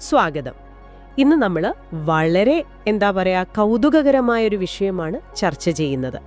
സ്വാഗതം. ഇന്ന് നമ്മൾ വളരെ എന്താ പറയാ കൗതുകകരമായ ഒരു വിഷയമാണ് ചർച്ച ചെയ്യുന്നത്.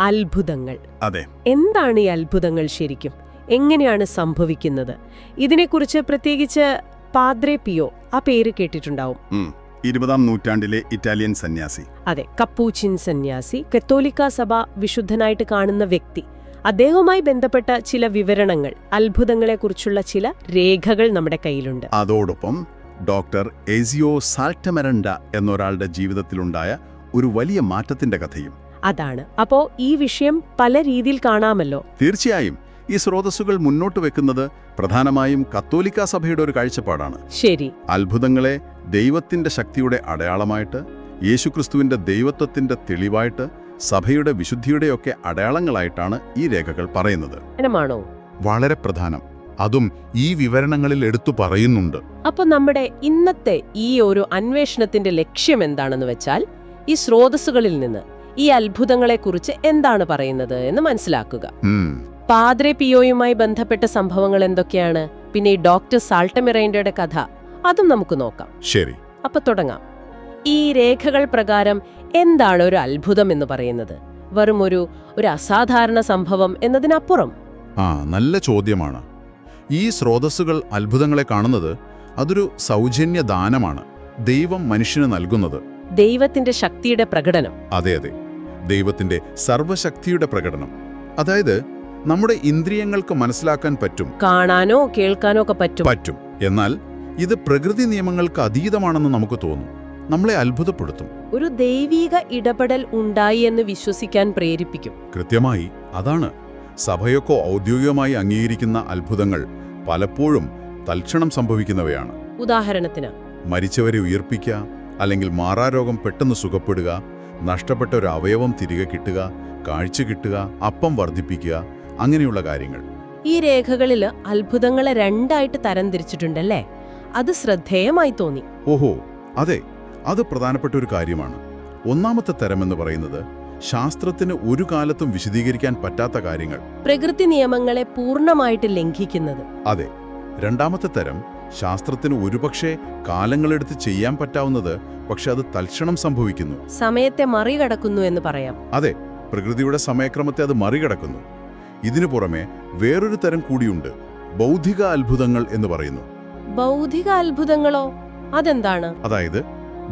അത്ഭുതങ്ങൾ. അതെ. എന്താണ് ഈ അത്ഭുതങ്ങൾ ശരിക്കും? എങ്ങനെയാണ് സംഭവിക്കുന്നത്? ഇതിനെക്കുറിച്ച് പ്രത്യേകിച്ച് പാദ്രെ പിയോ ആ പേര് കേട്ടിട്ടുണ്ടാവും. ഇരുപതാം നൂറ്റാണ്ടിലെ ഇറ്റാലിയൻ സന്യാസി. അതെ കപ്പൂച്ചിൻ സന്യാസി കത്തോലിക്ക സഭ വിശുദ്ധനായിട്ട് കാണുന്ന വ്യക്തി. അദ്ദേഹവുമായി ബന്ധപ്പെട്ട ചില വിവരണങ്ങൾ അത്ഭുതങ്ങളെക്കുറിച്ചുള്ള ചില രേഖകൾ നമ്മുടെ കയ്യിലുണ്ട്. അതോടൊപ്പം ഡോക്ടർ എസിയോ സാൽട്ടമരണ്ട എന്നൊരാളുടെ ജീവിതത്തിലുണ്ടായ ഒരു വലിയ മാറ്റത്തിന്റെ കഥയും. അതാണ്. അപ്പോ ഈ വിഷയം പല രീതിയിൽ കാണാമല്ലോ? തീർച്ചയായും. ഈ സ്രോതസ്സുകൾ മുന്നോട്ട് വെക്കുന്നത് പ്രധാനമായും കത്തോലിക്ക സഭയുടെ ഒരു കാഴ്ചപ്പാടാണ്. ശരി. അത്ഭുതങ്ങളെ ദൈവത്തിന്റെ ശക്തിയുടെ അടയാളമായിട്ട് യേശുക്രിസ്തുവിന്റെ ദൈവത്വത്തിന്റെ തെളിവായിട്ട് സഭയുടെ വിശുദ്ധിയുടെയൊക്കെ അടയാളങ്ങളായിട്ടാണ് ഈ രേഖകൾ പറയുന്നത്. വളരെ പ്രധാനം. അതും ഈ വിവരണങ്ങളിൽ എടുത്തു പറയുന്നുണ്ട്. അപ്പൊ നമ്മുടെ ഇന്നത്തെ ഈ ഒരു അന്വേഷണത്തിന്റെ ലക്ഷ്യം എന്താണെന്ന് വെച്ചാൽ ഈ സ്രോതസ്സുകളിൽ നിന്ന് ഈ അത്ഭുതങ്ങളെ കുറിച്ച് എന്താണ് പറയുന്നത് എന്ന് മനസ്സിലാക്കുക. പാദ്രെ പിയോയുമായി ബന്ധപ്പെട്ട സംഭവങ്ങൾ എന്തൊക്കെയാണ്? പിന്നെ ഈ ഡോക്ടർ സാൾട്ടമിറൈൻഡയുടെ കഥ അതും നമുക്ക് നോക്കാം. ശരി. അപ്പൊ തുടങ്ങാം. ഈ രേഖകൾ പ്രകാരം എന്താണ് ഒരു അത്ഭുതം എന്ന് പറയുന്നത്? വെറും ഒരു ഒരു അസാധാരണ സംഭവം എന്നതിനപ്പുറം. ആ നല്ല ചോദ്യമാണ്. ഈ സ്രോതസ്സുകൾ അത്ഭുതങ്ങളെ കാണുന്നത് അതൊരു സൗജന്യ ദാനമാണ് ദൈവം മനുഷ്യന് നൽകുന്നത്. ദൈവത്തിന്റെ ശക്തിയുടെ പ്രകടനം. അതെ അതെ. ദൈവത്തിന്റെ സർവശക്തിയുടെ പ്രകടനം. അതായത് നമ്മുടെ ഇന്ദ്രിയങ്ങൾക്ക് മനസ്സിലാക്കാൻ പറ്റും. കാണാനോ കേൾക്കാനോ ഒക്കെ പറ്റും. പറ്റും. എന്നാൽ ഇത് പ്രകൃതി നിയമങ്ങൾക്ക് അതീതമാണെന്ന് നമുക്ക് തോന്നും. നമ്മളെ അത്ഭുതപ്പെടുത്തും. ഒരു ദൈവിക ഇടപെടൽ ഉണ്ടായി എന്ന് വിശ്വസിക്കാൻ പ്രേരിപ്പിക്കും. കൃത്യമായി അതാണ് സഭയൊക്കെ ഔദ്യോഗികമായി അംഗീകരിക്കുന്ന അത്ഭുതങ്ങൾ പലപ്പോഴും തൽക്ഷണം സംഭവിക്കുന്നവയാണ്. ഉദാഹരണത്തിന് മരിച്ചവരെ ഉയർപ്പിക്കുക അല്ലെങ്കിൽ മാറാരോഗം പെട്ടെന്ന് സുഖപ്പെടുക നഷ്ടപ്പെട്ട ഒരു അവയവം തിരികെ കിട്ടുക കാഴ്ച കിട്ടുക അപ്പം വർദ്ധിപ്പിക്കുക അങ്ങനെയുള്ള കാര്യങ്ങൾ. ഈ രേഖകളിൽ അത്ഭുതങ്ങളെ രണ്ടായിട്ട് തരംതിരിച്ചിട്ടുണ്ടല്ലേ? അത് ശ്രദ്ധേയമായി തോന്നി. ഓഹോ അതെ അത് പ്രധാനപ്പെട്ട ഒരു കാര്യമാണ്. ഒന്നാമത്തെ തരം എന്ന് പറയുന്നത് ശാസ്ത്രത്തിന് ഒരു കാലത്തും വിശദീകരിക്കാൻ പറ്റാത്ത കാര്യങ്ങൾ. പ്രകൃതി നിയമങ്ങളെ പൂർണമായിട്ട് ലംഘിക്കുന്നത്. അതെ രണ്ടാമത്തെ തരം ശാസ്ത്രത്തിന് ഒരുപക്ഷെ കാലങ്ങളെടുത്ത് ചെയ്യാൻ പറ്റാവുന്നത് പക്ഷെ അത് തൽക്ഷണം സംഭവിക്കുന്നു. സമയത്തെ മറികടക്കുന്നു എന്ന് പറയാം. അതെ പ്രകൃതിയുടെ സമയക്രമത്തെ അത് മറികടക്കുന്നു. ഇതിനു പുറമെ വേറൊരു തരം കൂടിയുണ്ട് ബൗദ്ധിക അത്ഭുതങ്ങൾ എന്ന് പറയുന്നു. ബൗദ്ധിക അത്ഭുതങ്ങളോ? അതെന്താണ്? അതായത്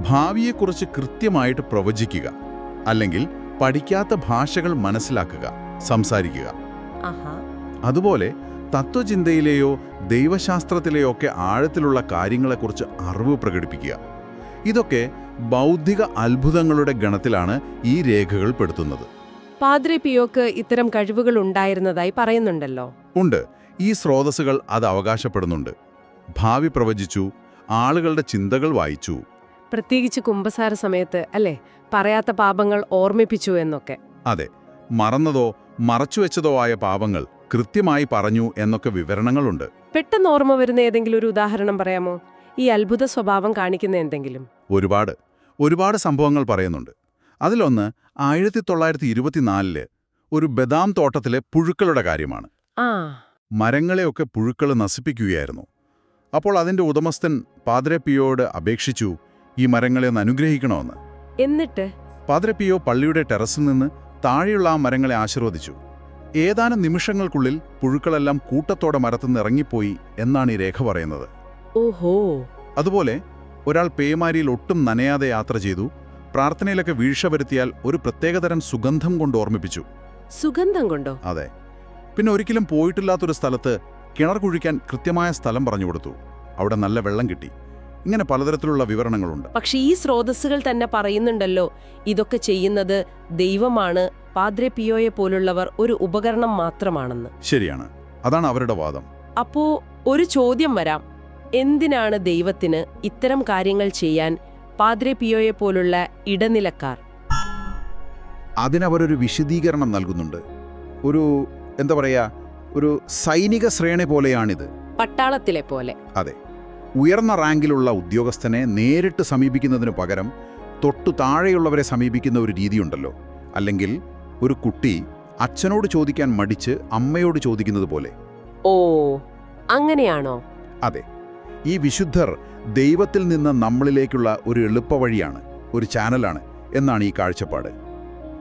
ഭാവിയെക്കുറിച്ച് കൃത്യമായിട്ട് പ്രവചിക്കുക അല്ലെങ്കിൽ പഠിക്കാത്ത ഭാഷകൾ മനസ്സിലാക്കുക സംസാരിക്കുക. അതുപോലെ തത്വചിന്തയിലെയോ ദൈവശാസ്ത്രത്തിലെയോ ഒക്കെ ആഴത്തിലുള്ള കാര്യങ്ങളെക്കുറിച്ച് അറിവ് പ്രകടിപ്പിക്കുക. ഇതൊക്കെ ബൗദ്ധിക അത്ഭുതങ്ങളുടെ ഗണത്തിലാണ് ഈ രേഖകൾ പെടുത്തുന്നത്. പാദ്രി പിയോക്ക് ഇത്തരം കഴിവുകൾ ഉണ്ടായിരുന്നതായി പറയുന്നുണ്ടല്ലോ. ഉണ്ട്. ഈ സ്രോതസ്സുകൾ അത് അവകാശപ്പെടുന്നുണ്ട്. ഭാവി പ്രവചിച്ചു ആളുകളുടെ ചിന്തകൾ വായിച്ചു പ്രത്യേകിച്ച് കുംഭസാര സമയത്ത് അല്ലേ? പറയാത്ത പാപങ്ങൾ ഓർമ്മിപ്പിച്ചു എന്നൊക്കെ. അതെ. മറന്നതോ മറച്ചുവെച്ചതോ ആയ പാപങ്ങൾ കൃത്യമായി പറഞ്ഞു എന്നൊക്കെ വിവരണങ്ങളുണ്ട്. പെട്ടെന്ന് ഓർമ്മ വരുന്ന ഏതെങ്കിലും ഒരു ഉദാഹരണം പറയാമോ? ഈ അത്ഭുത സ്വഭാവം കാണിക്കുന്ന എന്തെങ്കിലും? ഒരുപാട്. ഒരുപാട് സംഭവങ്ങൾ പറയുന്നുണ്ട്. അതിലൊന്ന് ആയിരത്തി തൊള്ളായിരത്തി ഇരുപത്തിനാലിൽ ഒരു ബദാം തോട്ടത്തിലെ പുഴുക്കളുടെ കാര്യമാണ്. ആ. മരങ്ങളെയൊക്കെ പുഴുക്കൾ നശിപ്പിക്കുകയായിരുന്നു. അപ്പോൾ അതിന്റെ ഉടമസ്ഥൻ പാദ്രപ്പിയോട് അപേക്ഷിച്ചു ഈ മരങ്ങളെ ഒന്ന് അനുഗ്രഹിക്കണമെന്ന്. എന്നിട്ട്? പാദ്രപ്പിയോ പള്ളിയുടെ ടെറസിൽ നിന്ന് താഴെയുള്ള ആ മരങ്ങളെ ആശീർവദിച്ചു. ഏതാനും നിമിഷങ്ങൾക്കുള്ളിൽ പുഴുക്കളെല്ലാം കൂട്ടത്തോടെ മരത്തുനിന്ന് ഇറങ്ങിപ്പോയി എന്നാണ് ഈ രേഖ പറയുന്നത്. ഓഹോ. അതുപോലെ ഒരാൾ പേമാരിയിൽ ഒട്ടും നനയാതെ യാത്ര ചെയ്തു പ്രാർത്ഥനയിലൊക്കെ വീഴ്ച വരുത്തിയാൽ ഒരു പ്രത്യേകതരം സുഗന്ധം കൊണ്ട് ഓർമ്മിപ്പിച്ചു. സുഗന്ധം കൊണ്ടോ? അതെ. പിന്നെ ഒരിക്കലും പോയിട്ടില്ലാത്തൊരു സ്ഥലത്ത് കിണർ കുഴിക്കാൻ കൃത്യമായ സ്ഥലം പറഞ്ഞു കൊടുത്തു. അവിടെ നല്ല വെള്ളം കിട്ടി. ഇങ്ങനെ പലതരത്തിലുള്ള വിവരണങ്ങളുണ്ട്. പക്ഷെ ഈ സ്രോതസ്സുകൾ തന്നെ പറയുന്നുണ്ടല്ലോ ഇതൊക്കെ ചെയ്യുന്നത് ദൈവമാണ് പാദ്രെ പിയോയെ പോലുള്ളവർ ഒരു ഉപകരണം മാത്രമാണെന്ന്. ശരിയാണ്. അതാണ് അവരുടെ വാദം. അപ്പോ ഒരു ചോദ്യം വരാം. എന്തിനാണ് ദൈവത്തിന് ഇത്തരം കാര്യങ്ങൾ ചെയ്യാൻ പാദ്രെ പിയോയെ പോലുള്ള ഇടനിലക്കാർ? അതിനവരൊരു വിശദീകരണം നൽകുന്നുണ്ട്. ഒരു എന്താ പറയാ ഒരു സൈനിക ശ്രേണി പോലെയാണിത്. പട്ടാളത്തിലെ പോലെ. അതെ. ഉയർന്ന റാങ്കിലുള്ള ഉദ്യോഗസ്ഥനെ നേരിട്ട് സമീപിക്കുന്നതിനു പകരം തൊട്ടു താഴെയുള്ളവരെ സമീപിക്കുന്ന ഒരു രീതിയുണ്ടല്ലോ. അല്ലെങ്കിൽ ഒരു കുട്ടി അച്ഛനോട് ചോദിക്കാൻ മടിച്ച് അമ്മയോട് ചോദിക്കുന്നത് പോലെ. ഓ അങ്ങനെയാണോ? അതെ. ഈ വിശുദ്ധർ ദൈവത്തിൽ നിന്ന് നമ്മളിലേക്കുള്ള ഒരു എളുപ്പവഴിയാണ് ഒരു ചാനലാണ് എന്നാണ് ഈ കാഴ്ചപ്പാട്.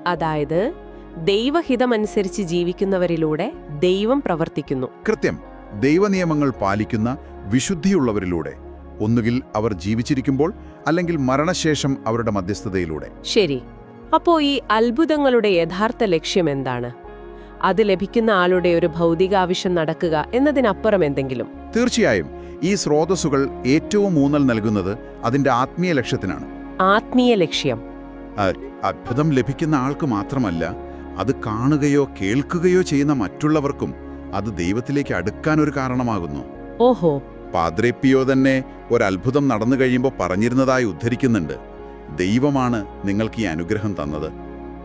അതായത് ദൈവഹിതമനുസരിച്ച് ജീവിക്കുന്നവരിലൂടെ ദൈവം പ്രവർത്തിക്കുന്നു. കൃത്യം. ദൈവനിയമങ്ങൾ പാലിക്കുന്ന വിശുദ്ധിയുള്ളവരിലൂടെ ഒന്നുകിൽ അവർ ജീവിച്ചിരിക്കുമ്പോൾ അല്ലെങ്കിൽ മരണശേഷം അവരുടെ മധ്യസ്ഥതയിലൂടെ. ശരി അപ്പോ ഈ അത്ഭുതങ്ങളുടെ യഥാർത്ഥ ലക്ഷ്യം എന്താണ്? അത് ലഭിക്കുന്ന ആളുടെ ഒരു ഭൗതികാവശ്യം നടക്കുക എന്നതിനപ്പുറം എന്തെങ്കിലും? തീർച്ചയായും ഈ സ്രോതസ്സുകൾ ഏറ്റവും ഊന്നൽ നൽകുന്നത് അതിന്റെ ആത്മീയ ലക്ഷ്യത്തിനാണ്. ആത്മീയ ലക്ഷ്യം. അത്ഭുതം ലഭിക്കുന്ന ആൾക്ക് മാത്രമല്ല അത് കാണുകയോ കേൾക്കുകയോ ചെയ്യുന്ന മറ്റുള്ളവർക്കും അത് ദൈവത്തിലേക്ക് അടുക്കാൻ ഒരു കാരണമാകുന്നു. ഓഹോ. പാദ്രേപ്പിയോ തന്നെ ഒരത്ഭുതം നടന്നു കഴിയുമ്പോൾ പറഞ്ഞിരുന്നതായി ഉദ്ധരിക്കുന്നുണ്ട്. ദൈവമാണ് നിങ്ങൾക്ക് ഈ അനുഗ്രഹം തന്നത്.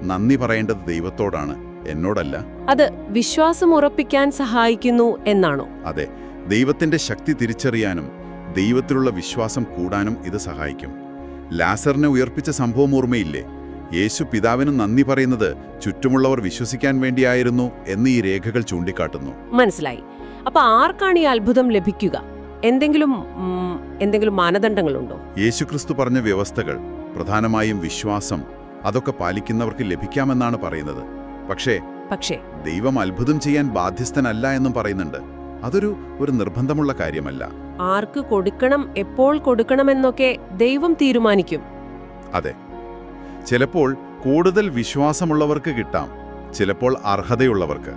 നന്ദി പറയേണ്ടത് ദൈവത്തോടാണ് എന്നോടല്ല. അത് വിശ്വാസം ഉറപ്പിക്കാൻ സഹായിക്കുന്നു എന്നാണോ? അതെ ദൈവത്തിന്റെ ശക്തി തിരിച്ചറിയാനും ദൈവത്തിലുള്ള വിശ്വാസം കൂടാനും ഇത് സഹായിക്കും. ലാസറിനെ ഉയർപ്പിച്ച സംഭവം ഓർമ്മയില്ലേ? യേശു പിതാവിന് നന്ദി പറയുന്നത് ചുറ്റുമുള്ളവർ വിശ്വസിക്കാൻ വേണ്ടിയായിരുന്നു എന്ന് ഈ രേഖകൾ ചൂണ്ടിക്കാട്ടുന്നു. മനസ്സിലായി. അപ്പൊ ആർക്കാണ് ഈ അത്ഭുതം ലഭിക്കുക? എന്തെങ്കിലും എന്തെങ്കിലും മാനദണ്ഡങ്ങളുണ്ടോ? യേശുക്രിസ്തു പറഞ്ഞ വ്യവസ്ഥകൾ പ്രധാനമായും വിശ്വാസം അതൊക്കെ പാലിക്കുന്നവർക്ക് ലഭിക്കാമെന്നാണ് പറയുന്നത്. പക്ഷേ പക്ഷേ. ദൈവം അത്ഭുതം ചെയ്യാൻ ബാധ്യസ്ഥനല്ല എന്നും പറയുന്നുണ്ട്. അതൊരു ഒരു നിർബന്ധമുള്ള കാര്യമല്ല. ആർക്ക് കൊടുക്കണം എപ്പോൾ കൊടുക്കണമെന്നൊക്കെ ദൈവം തീരുമാനിക്കും. അതെ. ചിലപ്പോൾ കൂടുതൽ വിശ്വാസമുള്ളവർക്ക് കിട്ടാം ചിലപ്പോൾ അർഹതയുള്ളവർക്ക്.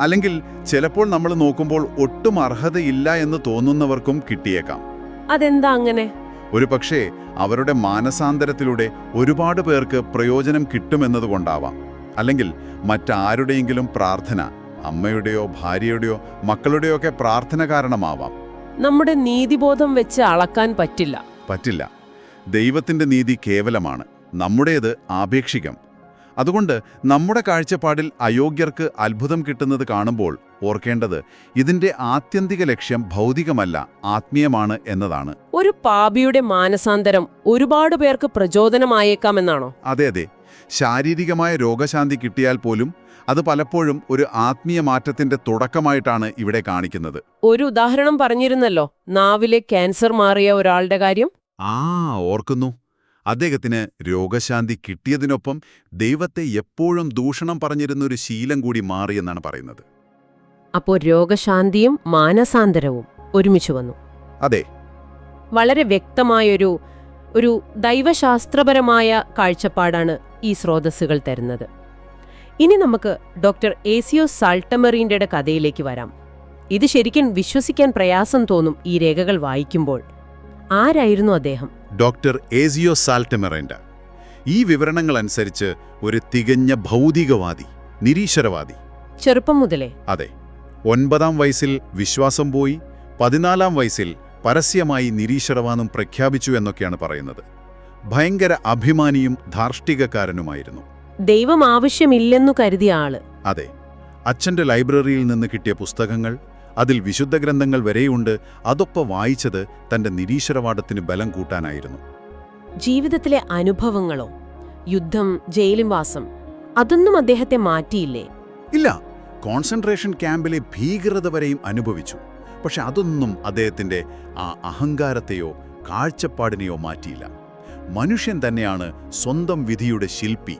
അല്ലെങ്കിൽ ചിലപ്പോൾ നമ്മൾ നോക്കുമ്പോൾ ഒട്ടും അർഹതയില്ല എന്ന് തോന്നുന്നവർക്കും കിട്ടിയേക്കാം. അതെന്താ അങ്ങനെ? ഒരു പക്ഷേ അവരുടെ മാനസാന്തരത്തിലൂടെ ഒരുപാട് പേർക്ക് പ്രയോജനം കിട്ടുമെന്നതുകൊണ്ടാവാം. അല്ലെങ്കിൽ മറ്റാരുടെയെങ്കിലും പ്രാർത്ഥന അമ്മയുടെയോ ഭാര്യയുടെയോ മക്കളുടെയോ ഒക്കെ പ്രാർത്ഥന കാരണമാവാം. നമ്മുടെ നീതിബോധം വെച്ച് അളക്കാൻ പറ്റില്ല. പറ്റില്ല. ദൈവത്തിന്റെ നീതി കേവലമാണ്. നമ്മുടേത് ആപേക്ഷികം. അതുകൊണ്ട് നമ്മുടെ കാഴ്ചപ്പാടിൽ അയോഗ്യർക്ക് അത്ഭുതം കിട്ടുന്നത് കാണുമ്പോൾ ഓർക്കേണ്ടത് ഇതിന്റെ ആത്യന്തിക ലക്ഷ്യം ഭൗതികമല്ല ആത്മീയമാണ് എന്നതാണ്. ഒരു പാപിയുടെ മാനസാന്തരം ഒരുപാട് പേർക്ക് പ്രചോദനമായേക്കാമെന്നാണോ അതെ അതെ. ശാരീരികമായ രോഗശാന്തി കിട്ടിയാൽ പോലും അത് പലപ്പോഴും ഒരു ആത്മീയ മാറ്റത്തിന്റെ തുടക്കമായിട്ടാണ് ഇവിടെ കാണിക്കുന്നത്. ഒരു ഉദാഹരണം പറഞ്ഞിരുന്നല്ലോ നാവിലെ ക്യാൻസർ മാറിയ ഒരാളുടെ കാര്യം? ആ ഓർക്കുന്നു. അദ്ദേഹത്തിന് രോഗശാന്തി കിട്ടിയതിനൊപ്പം ദൈവത്തെ എപ്പോഴും ദൂഷണം പറഞ്ഞിരുന്ന ഒരു ശീലം കൂടി മാറിയെന്നാണ് പറയുന്നത്. അപ്പോൾ രോഗശാന്തിയും മാനസാന്തരവും ഒരുമിച്ചു വന്നു. അതെ. വളരെ വ്യക്തമായൊരു ഒരു ദൈവശാസ്ത്രപരമായ കാഴ്ചപ്പാടാണ് ഈ സ്രോതസ്സുകൾ തരുന്നത്. ഇനി നമുക്ക് ഡോക്ടർ ഏസിയോ സാൾട്ടമറീന്റെ കഥയിലേക്ക് വരാം. ഇത് ശരിക്കും വിശ്വസിക്കാൻ പ്രയാസം തോന്നും ഈ രേഖകൾ വായിക്കുമ്പോൾ. ആരായിരുന്നു അദ്ദേഹം? ഡോക്ടർ ഏസിയോ സാൽട്ടമെറേൻഡ ഈ വിവരണങ്ങൾ അനുസരിച്ച് ഒരു തികഞ്ഞ ഭൗതികവാദി നിരീശ്വരവാദി. ചെറുപ്പം മുതലേ. അതെ. ഒൻപതാം വയസ്സിൽ വിശ്വാസം പോയി പതിനാലാം വയസ്സിൽ പരസ്യമായി നിരീശ്വരവാദം പ്രഖ്യാപിച്ചു എന്നൊക്കെയാണ് പറയുന്നത്. ഭയങ്കര അഭിമാനിയും ധാർഷ്ടികക്കാരനുമായിരുന്നു. ദൈവം ആവശ്യമില്ലെന്നു കരുതിയ ആൾ. അതെ. അച്ഛന്റെ ലൈബ്രറിയിൽ നിന്ന് കിട്ടിയ പുസ്തകങ്ങൾ അതിൽ വിശുദ്ധ ഗ്രന്ഥങ്ങൾ വരെയുണ്ട്. അതൊക്കെ വായിച്ചത് തന്റെ നിരീശ്വരവാദത്തിന് ബലം കൂട്ടാനായിരുന്നു. ജീവിതത്തിലെ അനുഭവങ്ങളോ? യുദ്ധം ജയിലും വാസം അതൊന്നും അദ്ദേഹത്തെ മാറ്റിയില്ലേ? ഇല്ല. കോൺസെൻട്രേഷൻ ക്യാമ്പിലെ ഭീകരത വരെയും അനുഭവിച്ചു. പക്ഷെ അതൊന്നും അദ്ദേഹത്തിന്റെ ആ അഹങ്കാരത്തെയോ കാഴ്ചപ്പാടിനെയോ മാറ്റിയില്ല. മനുഷ്യൻ തന്നെയാണ് സ്വന്തം വിധിയുടെ ശില്പി.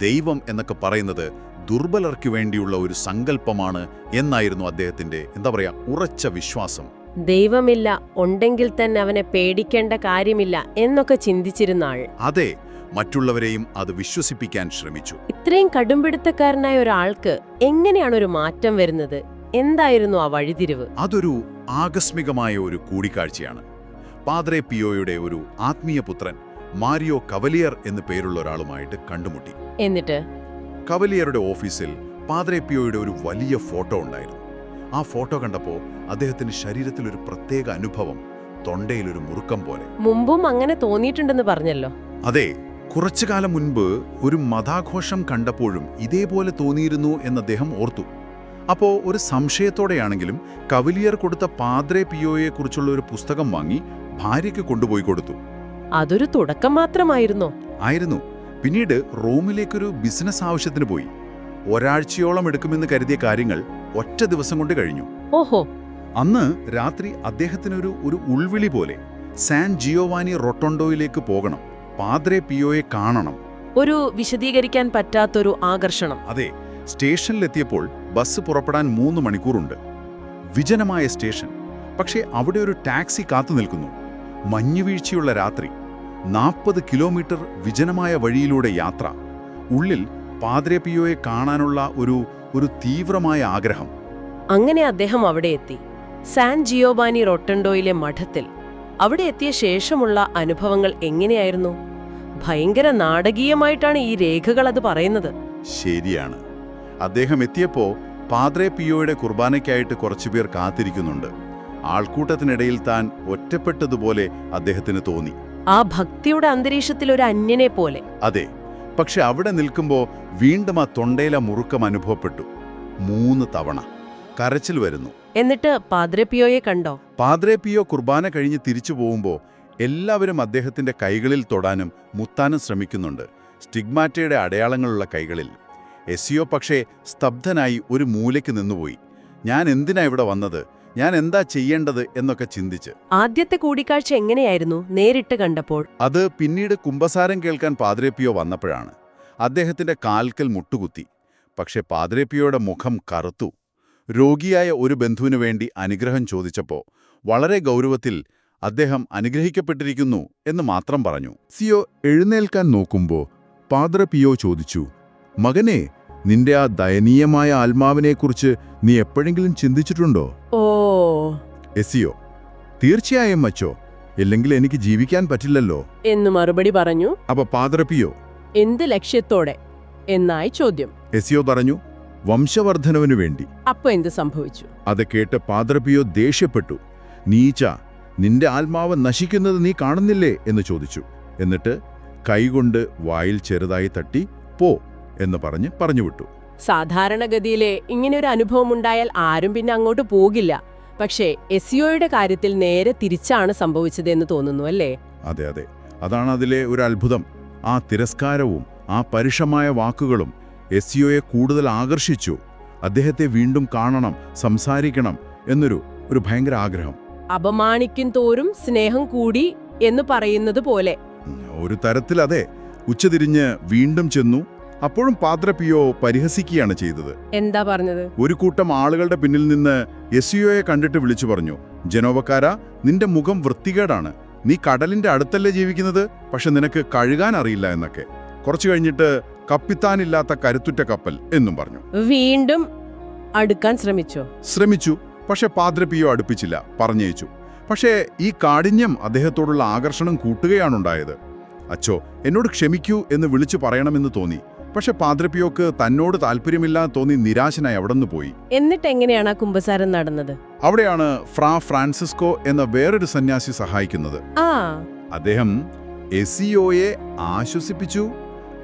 ദൈവം എന്നൊക്കെ പറയുന്നത് ദുർബലർക്ക് വേണ്ടിയുള്ള ഒരു സങ്കല്പമാണ് എന്നായിരുന്നു അദ്ദേഹത്തിന്റെ എന്താ പറയാ ഉറച്ച വിശ്വാസം. ദൈവമില്ല ഉണ്ടെങ്കിൽ തന്നെ അവനെ പേടിക്കേണ്ട കാര്യമില്ല എന്നൊക്കെ ചിന്തിച്ചിരുന്ന ആൾ. അതെ മറ്റുള്ളവരെയും അത് വിശ്വസിപ്പിക്കാൻ ശ്രമിച്ചു. ഇത്രയും കടുംപിടുത്തക്കാരനായ ഒരാൾക്ക് എങ്ങനെയാണ് ഒരു മാറ്റം വരുന്നത്? എന്തായിരുന്നു ആ വഴിതിരിവ്? അതൊരു ആകസ്മികമായ ഒരു കൂടിക്കാഴ്ചയാണ്. പാദ്രെ പിയോയുടെ ഒരു ആത്മീയ പുത്രൻ മാരിയോ കവലിയർ എന്നു പേരുള്ള ഒരാളുമായിട്ട് കണ്ടുമുട്ടി. എന്നിട്ട്? കവലിയറുടെ ഓഫീസിൽ പാദ്രേപ്പിയോയുടെ പിയോയുടെ ഒരു വലിയ ഫോട്ടോ ഉണ്ടായിരുന്നു. ആ ഫോട്ടോ കണ്ടപ്പോൾ അദ്ദേഹത്തിന് ശരീരത്തിൽ ഒരു പ്രത്യേക അനുഭവം തൊണ്ടയിലൊരു മുറുക്കം പോലെ. മുമ്പും അങ്ങനെ തോന്നിയിട്ടുണ്ടെന്ന് പറഞ്ഞല്ലോ. അതെ കുറച്ചു കാലം മുൻപ് ഒരു മതാഘോഷം കണ്ടപ്പോഴും ഇതേപോലെ തോന്നിയിരുന്നു എന്ന് അദ്ദേഹം ഓർത്തു. അപ്പോൾ ഒരു സംശയത്തോടെയാണെങ്കിലും കവലിയർ കൊടുത്ത പാദ്രെ പിയോയെക്കുറിച്ചുള്ള ഒരു പുസ്തകം വാങ്ങി ഭാര്യയ്ക്ക് കൊണ്ടുപോയി കൊടുത്തു. അതൊരു തുടക്കം മാത്രമായിരുന്നോ? ആയിരുന്നു. പിന്നീട് റോമിലേക്കൊരു ബിസിനസ് ആവശ്യത്തിന് പോയി. ഒരാഴ്ചയോളം എടുക്കുമെന്ന് കരുതിയ കാര്യങ്ങൾ ഒറ്റ ദിവസം കൊണ്ട് കഴിഞ്ഞു. ഓഹോ. അന്ന് രാത്രി അദ്ദേഹത്തിനൊരു ഒരു ഉൾവിളി പോലെ സാൻ ജിയോവാനി റൊട്ടോണ്ടോയിലേക്ക് പോകണം. പാദ്രെ പിയോയെ കാണണം. ഒരു വിശദീകരിക്കാൻ പറ്റാത്തൊരു ആകർഷണം. അതെ സ്റ്റേഷനിലെത്തിയപ്പോൾ ബസ് പുറപ്പെടാൻ മൂന്ന് മണിക്കൂറുണ്ട്. വിജനമായ സ്റ്റേഷൻ. പക്ഷേ അവിടെ ഒരു ടാക്സി കാത്തു നിൽക്കുന്നു. മഞ്ഞുവീഴ്ചയുള്ള രാത്രി. നാൽപ്പത് കിലോമീറ്റർ വിജനമായ വഴിയിലൂടെ യാത്ര. ഉള്ളിൽ പാദ്രേപിയോയെ കാണാനുള്ള ഒരു ഒരു തീവ്രമായ ആഗ്രഹം. അങ്ങനെ അദ്ദേഹം അവിടെ എത്തി. സാൻ ജിയോബാനി റൊട്ടൻഡോയിലെ മഠത്തിൽ അവിടെ എത്തിയ ശേഷമുള്ള അനുഭവങ്ങൾ എങ്ങനെയായിരുന്നു? ഭയങ്കര നാടകീയമായിട്ടാണ് ഈ രേഖകൾ അത് പറയുന്നത്. ശരിയാണ്. അദ്ദേഹം എത്തിയപ്പോ പാദ്രെ പിയോയുടെ കുർബാനയ്ക്കായിട്ട് കുറച്ചുപേർ കാത്തിരിക്കുന്നുണ്ട്. ആൾക്കൂട്ടത്തിനിടയിൽ താൻ ഒറ്റപ്പെട്ടതുപോലെ അദ്ദേഹത്തിന് തോന്നി. ആ ഭക്തിയുടെ അന്തരീക്ഷത്തിൽ ഒരു അന്യനെ പോലെ. അതെ പക്ഷെ അവിടെ നിൽക്കുമ്പോൾ വീണ്ടും ആ തൊണ്ടയില മുറുക്കം അനുഭവപ്പെട്ടു. മൂന്ന് തവണ. കരച്ചിൽ വരുന്നു. എന്നിട്ട് പാദ്രേപ്പിയോയെ കണ്ടോ? പാദ്രേപ്പിയോ കുർബാന കഴിഞ്ഞ് തിരിച്ചു പോകുമ്പോൾ എല്ലാവരും അദ്ദേഹത്തിന്റെ കൈകളിൽ തൊടാനും മുത്താനും ശ്രമിക്കുന്നുണ്ട്. സ്റ്റിഗ്മാറ്റയുടെ അടയാളങ്ങളുള്ള കൈകളിൽ. എസിയോ പക്ഷേ സ്തബ്ധനായി ഒരു മൂലയ്ക്ക് നിന്നുപോയി. ഞാൻ എന്തിനാ ഇവിടെ വന്നത്? ഞാൻ എന്താ ചെയ്യേണ്ടത് എന്നൊക്കെ ചിന്തിച്ച്. ആദ്യത്തെ കൂടിക്കാഴ്ച എങ്ങനെയായിരുന്നു നേരിട്ട് കണ്ടപ്പോൾ? അത് പിന്നീട് കുംഭസാരം കേൾക്കാൻ പാദ്രേപ്പിയോ വന്നപ്പോഴാണ്. അദ്ദേഹത്തിന്റെ കാൽക്കൽ മുട്ടുകുത്തി. പക്ഷെ പാദ്രേപ്പിയോയുടെ മുഖം കറുത്തു. രോഗിയായ ഒരു ബന്ധുവിനു വേണ്ടി അനുഗ്രഹം ചോദിച്ചപ്പോൾ വളരെ ഗൗരവത്തിൽ അദ്ദേഹം അനുഗ്രഹിക്കപ്പെട്ടിരിക്കുന്നു എന്ന് മാത്രം പറഞ്ഞു. സിയോ എഴുന്നേൽക്കാൻ നോക്കുമ്പോൾ പാദ്രപിയോ ചോദിച്ചു മകനെ നിന്റെ ആ ദയനീയമായ ആത്മാവിനെക്കുറിച്ച് നീ എപ്പോഴെങ്കിലും ചിന്തിച്ചിട്ടുണ്ടോ? ഓ എസിയോ തീർച്ചയായും മച്ചോ ഇല്ലെങ്കിൽ എനിക്ക് ജീവിക്കാൻ പറ്റില്ലല്ലോ. എന്ന് മറുപടി പറഞ്ഞു അപ്പൊ പാതറപ്പിയോ എന്ത് ലക്ഷ്യത്തോടെ? എന്നായി ചോദ്യം. എസിയോ പറഞ്ഞു വംശവർദ്ധനവിനു വേണ്ടി. അപ്പൊ എന്ത് സംഭവിച്ചു? അത് കേട്ട് പാതറപ്പിയോ ദേഷ്യപ്പെട്ടു. നീച്ച നിന്റെ ആത്മാവ് നശിക്കുന്നത് നീ കാണുന്നില്ലേ? എന്ന് ചോദിച്ചു. എന്നിട്ട് കൈകൊണ്ട് വായിൽ ചെറുതായി തട്ടി പോ എന്ന് പറഞ്ഞ് പറഞ്ഞുവിട്ടു. സാധാരണഗതിയിലെ ഇങ്ങനെ ഒരു അനുഭവം ഉണ്ടായാൽ ആരും പിന്നെ അങ്ങോട്ട് പോകില്ല. പക്ഷേ എസിയോയുടെ കാര്യത്തിൽ നേരെ തിരിച്ചാണ് സംഭവിച്ചതെന്ന് തോന്നുന്നു അല്ലേ? അതെ അതെ. അതാണ് അതിലെ ഒരു അത്ഭുതം. ആ തിരസ്കാരവും ആ പരുഷമായ വാക്കുകളും എസ്സിയോയെ കൂടുതൽ ആകർഷിച്ചു. അദ്ദേഹത്തെ വീണ്ടും കാണണം സംസാരിക്കണം എന്നൊരു ഒരു ഭയങ്കര ആഗ്രഹം. അപമാനിക്കും തോറും സ്നേഹം കൂടി എന്ന് പറയുന്നത് പോലെ. ഒരു തരത്തിൽ അതെ. ഉച്ചതിരിഞ്ഞ് വീണ്ടും ചെന്നു. അപ്പോഴും പാദ്രപിയോ പരിഹസിക്കുകയാണ് ചെയ്തത്. എന്താ പറഞ്ഞത്? ഒരു കൂട്ടം ആളുകളുടെ പിന്നിൽ നിന്ന് എസ്സിയോയെ കണ്ടിട്ട് വിളിച്ചു പറഞ്ഞു ജനോവക്കാര നിന്റെ മുഖം വൃത്തികേടാണ്. നീ കടലിന്റെ അടുത്തല്ലേ ജീവിക്കുന്നത്? പക്ഷെ നിനക്ക് കഴുകാൻ അറിയില്ല എന്നൊക്കെ. കുറച്ചു കഴിഞ്ഞിട്ട് കപ്പിത്താനില്ലാത്ത കരുത്തുറ്റ കപ്പൽ എന്നും പറഞ്ഞു. വീണ്ടും അടുക്കാൻ ശ്രമിച്ചോ? ശ്രമിച്ചു. പക്ഷെ പാദ്രപിയോ അടുപ്പിച്ചില്ല പറഞ്ഞയച്ചു. പക്ഷേ ഈ കാഠിന്യം അദ്ദേഹത്തോടുള്ള ആകർഷണം കൂട്ടുകയാണുണ്ടായത്. അച്ചോ എന്നോട് ക്ഷമിക്കൂ എന്ന് വിളിച്ചു പറയണമെന്ന് തോന്നി. പക്ഷെ പാദ്രപ്പിയോക്ക് തന്നോട് താല്പര്യമില്ലാന്ന് തോന്നി നിരാശനായി അവിടെ നിന്ന് പോയി. എന്നിട്ട് എങ്ങനെയാണ് ആ കുംഭസാരം നടന്നത്? അവിടെയാണ് ഫ്രാ ഫ്രാൻസിസ്കോ എന്ന വേറൊരു സന്യാസി സഹായിക്കുന്നത്. ആ. അദ്ദേഹം എസിയോയെ ആശ്വസിപ്പിച്ചു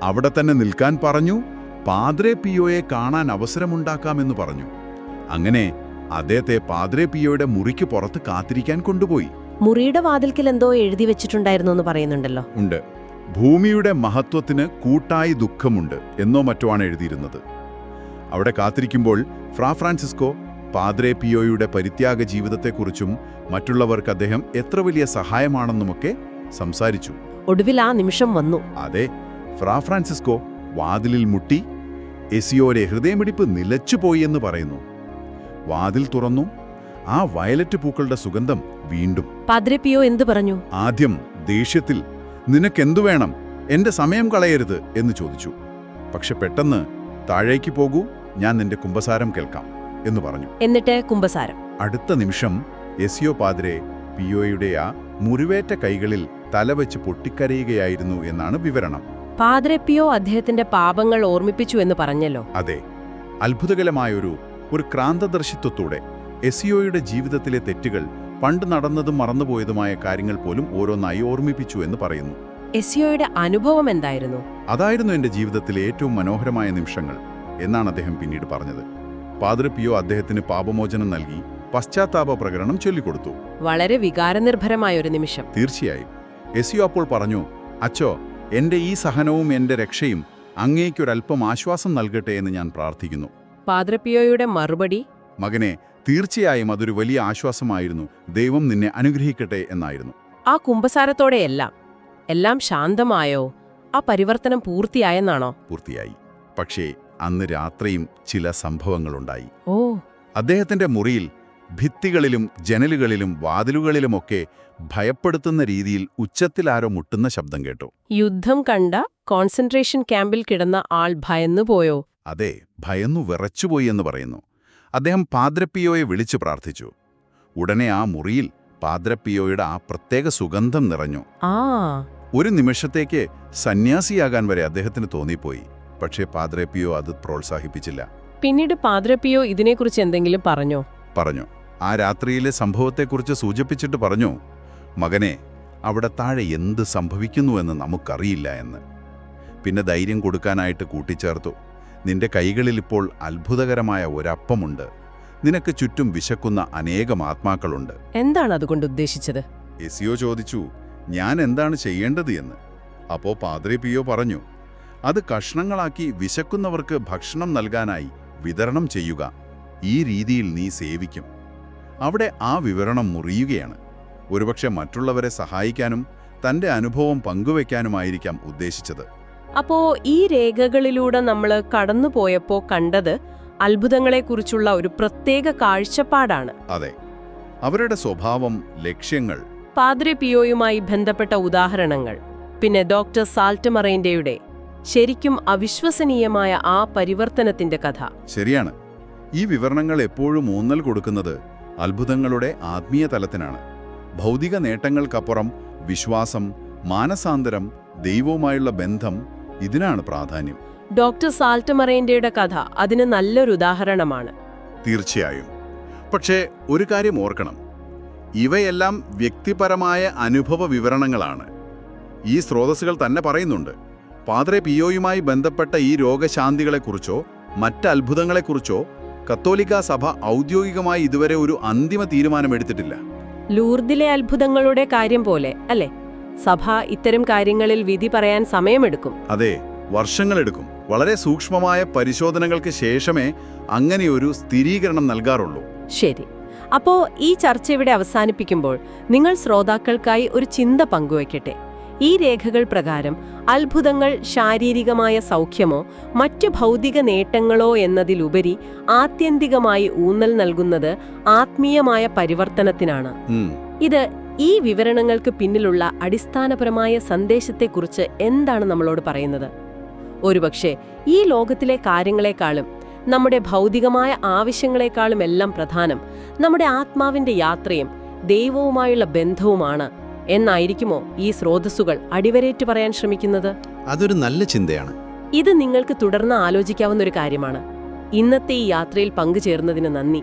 അവിടെ തന്നെ നിൽക്കാൻ പറഞ്ഞു പാദ്രെ പിയോയെ കാണാൻ അവസരമുണ്ടാക്കാമെന്ന് പറഞ്ഞു. അങ്ങനെ അദ്ദേഹത്തെ പാദ്രെ പിയോയുടെ മുറിക്ക് പുറത്ത് കാത്തിരിക്കാൻ കൊണ്ടുപോയി. മുറിയുടെ വാതിൽക്കൽ എന്തോ എഴുതി വെച്ചിട്ടുണ്ടായിരുന്നു എന്ന് പറയുന്നുണ്ടല്ലോ. ഉണ്ട്. ഭൂമിയുടെ മഹത്വത്തിന് കൂട്ടായി ദുഃഖമുണ്ട് എന്നോ മറ്റോ ആണ് എഴുതിയിരുന്നത്. അവിടെ കാത്തിരിക്കുമ്പോൾ ഫ്രാ ഫ്രാൻസിസ്കോ പാദ്രെ പിയോയുടെ പരിത്യാഗ ജീവിതത്തെക്കുറിച്ചും മറ്റുള്ളവർക്ക് അദ്ദേഹം എത്ര വലിയ സഹായമാണെന്നുമൊക്കെ സംസാരിച്ചു. ഒടുവിൽ ആ നിമിഷം വന്നു. അതെ ഫ്രാ ഫ്രാൻസിസ്കോ വാതിലിൽ മുട്ടി എസിയോരെ ഹൃദയമിടിപ്പ് നിലച്ചുപോയി എന്ന് പറയുന്നു. വാതിൽ തുറന്നു ആ വയലറ്റ് പൂക്കളുടെ സുഗന്ധം വീണ്ടും. പാദ്രെ പിയോ എന്തു പറഞ്ഞു? ആദ്യം ദേഷ്യത്തിൽ നിനക്കെന്തു വേണം? എന്റെ സമയം കളയരുത് എന്ന് ചോദിച്ചു. പക്ഷെ പെട്ടെന്ന് താഴേക്ക് പോകൂ ഞാൻ നിന്റെ കുംഭസാരം കേൾക്കാം എന്ന് പറഞ്ഞു. എന്നിട്ട് കുംഭസാരം. അടുത്ത നിമിഷം എസിയോ പാദ്രെ പിയോയുടെ ആ മുറിവേറ്റ കൈകളിൽ തലവെച്ച് പൊട്ടിക്കരയുകയായിരുന്നു എന്നാണ് വിവരണം. പാദ്രപ്പിയോ അദ്ദേഹത്തിന്റെ പാപങ്ങൾ ഓർമ്മിപ്പിച്ചു എന്ന് പറഞ്ഞല്ലോ. അതെ. അത്ഭുതകരമായൊരു ഒരു ക്രാന്തദർശിത്വത്തോടെ എസിയോയുടെ ജീവിതത്തിലെ തെറ്റുകൾ പണ്ട് നടന്നതും മറന്നുപോയതുമായ കാര്യങ്ങൾ പോലും ഓരോന്നായി ഓർമ്മിപ്പിച്ചു എന്ന് പറയുന്നു. എസിയോയുടെ അനുഭവം എന്തായിരുന്നു? അതായിരുന്നു എന്റെ ജീവിതത്തിലെ ഏറ്റവും മനോഹരമായ നിമിഷങ്ങൾ എന്നാണ് അദ്ദേഹം പിന്നീട് പറഞ്ഞത്. പിയോ അദ്ദേഹത്തിന് പാപമോചനം നൽകി പശ്ചാത്താപ പ്രകടനം ചൊല്ലിക്കൊടുത്തു. വളരെ വികാരനിർഭരമായ ഒരു നിമിഷം. തീർച്ചയായും. എസിയോ അപ്പോൾ പറഞ്ഞു അച്ചോ എന്റെ ഈ സഹനവും എന്റെ രക്ഷയും അങ്ങേക്കൊരൽപ്പം ആശ്വാസം നൽകട്ടെ എന്ന് ഞാൻ പ്രാർത്ഥിക്കുന്നു. പാദ്രപ്പിയോയുടെ മറുപടി മകനെ തീർച്ചയായും അതൊരു വലിയ ആശ്വാസമായിരുന്നു. ദൈവം നിന്നെ അനുഗ്രഹിക്കട്ടെ എന്നായിരുന്നു. ആ കുംഭസാരത്തോടെയെല്ലാം എല്ലാം ശാന്തമായോ? ആ പരിവർത്തനം പൂർത്തിയായെന്നാണോ? പൂർത്തിയായി. പക്ഷേ അന്ന് രാത്രിയും ചില സംഭവങ്ങളുണ്ടായി. ഓ. അദ്ദേഹത്തിന്റെ മുറിയിൽ ഭിത്തികളിലും ജനലുകളിലും വാതിലുകളിലുമൊക്കെ ഭയപ്പെടുത്തുന്ന രീതിയിൽ ഉച്ചത്തിലാരോ മുട്ടുന്ന ശബ്ദം കേട്ടു. യുദ്ധം കണ്ട കോൺസെൻട്രേഷൻ ക്യാമ്പിൽ കിടന്ന ആൾ ഭയന്നുപോയോ? അതെ ഭയന്നു വിറച്ചുപോയി എന്ന് പറയുന്നു. അദ്ദേഹം പാദ്രപ്പിയോയെ വിളിച്ചു പ്രാർത്ഥിച്ചു. ഉടനെ ആ മുറിയിൽ പാദ്രപ്പിയോയുടെ ആ പ്രത്യേക സുഗന്ധം നിറഞ്ഞു. ആ. ഒരു നിമിഷത്തേക്ക് സന്യാസിയാകാൻ വരെ അദ്ദേഹത്തിന് തോന്നിപ്പോയി. പക്ഷേ പാദ്രപ്പിയോ അത് പ്രോത്സാഹിപ്പിച്ചില്ല. പിന്നീട് പാദ്രപ്പിയോ ഇതിനെക്കുറിച്ച് എന്തെങ്കിലും പറഞ്ഞോ? പറഞ്ഞു. ആ രാത്രിയിലെ സംഭവത്തെക്കുറിച്ച് സൂചിപ്പിച്ചിട്ട് പറഞ്ഞു മകനെ അവിടെ താഴെ എന്ത് സംഭവിക്കുന്നുവെന്ന് നമുക്കറിയില്ല എന്ന്. പിന്നെ ധൈര്യം കൊടുക്കാനായിട്ട് കൂട്ടിച്ചേർത്തു. നിന്റെ കൈകളിൽ ഇപ്പോൾ അത്ഭുതകരമായ ഒരപ്പമുണ്ട്. നിനക്ക് ചുറ്റും വിശക്കുന്ന അനേകം ആത്മാക്കളുണ്ട്. എന്താണ് അതുകൊണ്ട് ഉദ്ദേശിച്ചത്? എസിയോ ചോദിച്ചു ഞാൻ എന്താണ് ചെയ്യേണ്ടത് എന്ന്? അപ്പോ പാദ്രി പിയോ പറഞ്ഞു അത് കഷ്ണങ്ങളാക്കി വിശക്കുന്നവർക്ക് ഭക്ഷണം നൽകാനായി വിതരണം ചെയ്യുക. ഈ രീതിയിൽ നീ സേവിക്കും. അവിടെ ആ വിവരണം മുറിയുകയാണ്. ഒരുപക്ഷെ മറ്റുള്ളവരെ സഹായിക്കാനും തന്റെ അനുഭവം പങ്കുവയ്ക്കാനുമായിരിക്കാം ഉദ്ദേശിച്ചത്. അപ്പോ ഈ രേഖകളിലൂടെ നമ്മൾ കടന്നുപോയപ്പോ കണ്ടത് അത്ഭുതങ്ങളെക്കുറിച്ചുള്ള ഒരു പ്രത്യേക കാഴ്ചപ്പാടാണ്. അതെ. അവരുടെ സ്വഭാവം ലക്ഷ്യങ്ങൾ. പാദ്രി പിയോയുമായി ബന്ധപ്പെട്ട ഉദാഹരണങ്ങൾ. പിന്നെ ഡോക്ടർ സാൾട്ടമറൈൻഡയുടെ ശരിക്കും അവിശ്വസനീയമായ ആ പരിവർത്തനത്തിന്റെ കഥ. ശരിയാണ്. ഈ വിവരണങ്ങൾ എപ്പോഴും ഊന്നൽ കൊടുക്കുന്നത് അത്ഭുതങ്ങളുടെ ആത്മീയ തലത്തിനാണ്. ഭൗതിക നേട്ടങ്ങൾക്കപ്പുറം വിശ്വാസം മാനസാന്തരം ദൈവവുമായുള്ള ബന്ധം ഇതിനാണ് പ്രാധാന്യം. ഡോക്ടർ സാൾട്ടമറൈൻഡയുടെ കഥ അതിന് നല്ലൊരു ഉദാഹരണമാണ്. തീർച്ചയായും. പക്ഷേ ഒരു കാര്യം ഓർക്കണം. ഇവയെല്ലാം വ്യക്തിപരമായ അനുഭവ വിവരണങ്ങളാണ്. ഈ സ്രോതസ്സുകൾ തന്നെ പറയുന്നുണ്ട്. പാദ്രെ പിയോയുമായി ബന്ധപ്പെട്ട ഈ രോഗശാന്തികളെക്കുറിച്ചോ മറ്റ് അത്ഭുതങ്ങളെക്കുറിച്ചോ കത്തോലിക്ക സഭ ഔദ്യോഗികമായി ഇതുവരെ ഒരു അന്തിമ തീരുമാനമെടുത്തിട്ടില്ല. ലൂർദിലെ അത്ഭുതങ്ങളുടെ കാര്യം പോലെ അല്ലേ? സഭ ഇത്തരം കാര്യങ്ങളിൽ വിധി പറയാൻ സമയമെടുക്കും. അതെ വർഷങ്ങളെടുക്കും. വളരെ സൂക്ഷ്മമായ പരിശോധനകൾക്ക് ശേഷമേ അങ്ങനെ ഒരു സ്ഥിരീകരണം നൽകാറുള്ളൂ. ശരി. അപ്പോ ഈ ചർച്ച ഇവിടെ അവസാനിപ്പിക്കുമ്പോൾ നിങ്ങൾ ശ്രോതാക്കൾക്കായി ഒരു ചിന്ത പങ്കുവയ്ക്കട്ടെ. ഈ രേഖകൾ പ്രകാരം അത്ഭുതങ്ങൾ ശാരീരികമായ സൗഖ്യമോ മറ്റു ഭൗതിക നേട്ടങ്ങളോ എന്നതിലുപരി ആത്യന്തികമായി ഊന്നൽ നൽകുന്നത് ആത്മീയമായ പരിവർത്തനത്തിനാണ്. ഇത് ഈ വിവരണങ്ങൾക്ക് പിന്നിലുള്ള അടിസ്ഥാനപരമായ സന്ദേശത്തെക്കുറിച്ച് എന്താണ് നമ്മളോട് പറയുന്നത്? ഒരുപക്ഷെ ഈ ലോകത്തിലെ കാര്യങ്ങളെക്കാളും നമ്മുടെ ഭൗതികമായ ആവശ്യങ്ങളെക്കാളും എല്ലാം പ്രധാനം നമ്മുടെ ആത്മാവിന്റെ യാത്രയും ദൈവവുമായുള്ള ബന്ധവുമാണ് എന്നായിരിക്കുമോ ഈ സ്രോതസ്സുകൾ അടിവരേറ്റു പറയാൻ ശ്രമിക്കുന്നത്? അതൊരു നല്ല ചിന്തയാണ്. ഇത് നിങ്ങൾക്ക് തുടർന്ന് ആലോചിക്കാവുന്ന ഒരു കാര്യമാണ്. ഇന്നത്തെ ഈ യാത്രയിൽ പങ്കുചേർന്നതിന് നന്ദി.